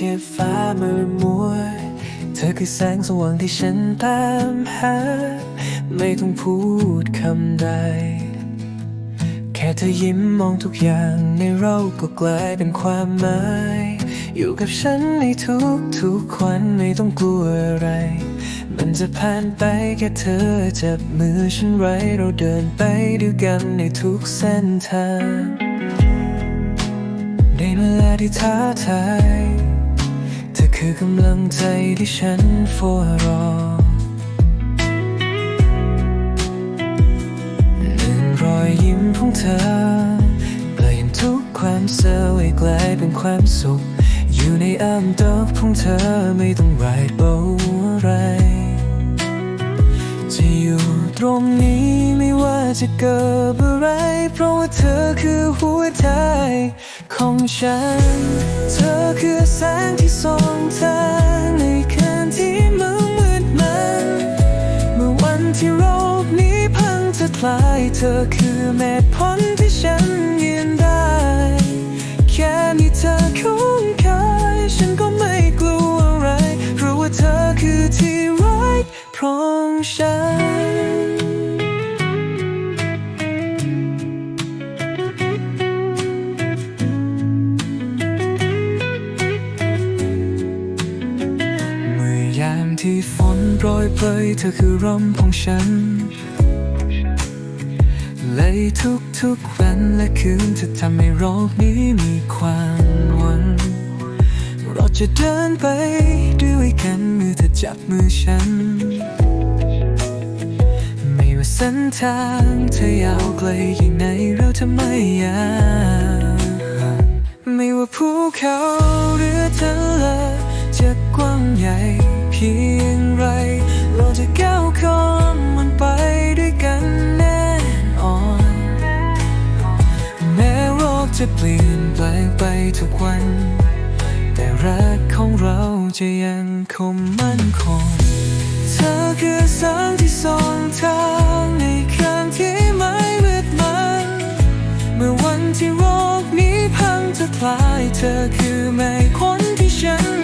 ที่ฟ้ามืดมัว เธอคือแสงสว่างที่ฉันตามหา ไม่ต้องพูดคำใด แค่เธอยิ้มมองทุกอย่างในเราก็กลายเป็นความหมาย อยู่กับฉันในทุกทุกๆวันไม่ต้องกลัวอะไร มันจะผ่านไปแค่เธอจับมือฉันไว้เราเดินไปด้วยกันในทุกเส้นทางในเวลาที่ท้าทาย คือกำลังใจที่ฉันเฝ้ารอหนึ่งรอยยิ้มของเธอเปลี่ยนทุกความเศร้าให้กลายเป็นความสุข อยู่ในอ้อมดอกของเธอไม่ต้องไรเบาอะไร จะอยู่ตรงนี้ไม่ว่าจะเกิดอะไร เพราะว่าเธอคือหัวใจของฉันเธอ ที่โลกนี้พังจะคลายเธอคือแม่ผลที่ฉันยืนได้ แค่มีเธอคุ้มคายฉันก็ไม่กลัวอะไรเพราะว่าเธอคือที่รักเพราะฉันเมื่อยามที่ฝ นโปรยปลยเธอคือร่มของฉันและทุกทุกวันและคืนจะทำให้โลกนี้มีความหวังเราจะเดินไปด้วยกันเมื่อเธอจับมือฉัน ไม่ว่าเส้นทางเธอยาวไกลอย่างไหนเราจะไม่ยากไม่ว่าภูเขาหรือทะเลจะ นแปลงไปทุกวัน แต่รักของเราจะยังคงมั่นคง เธอคือแสงที่ส่องทางในคืนที่ไม่มืดมันเมื่อวันที่โลกนี้พังจะคลาย เธอคือแม่คนที่ฉัน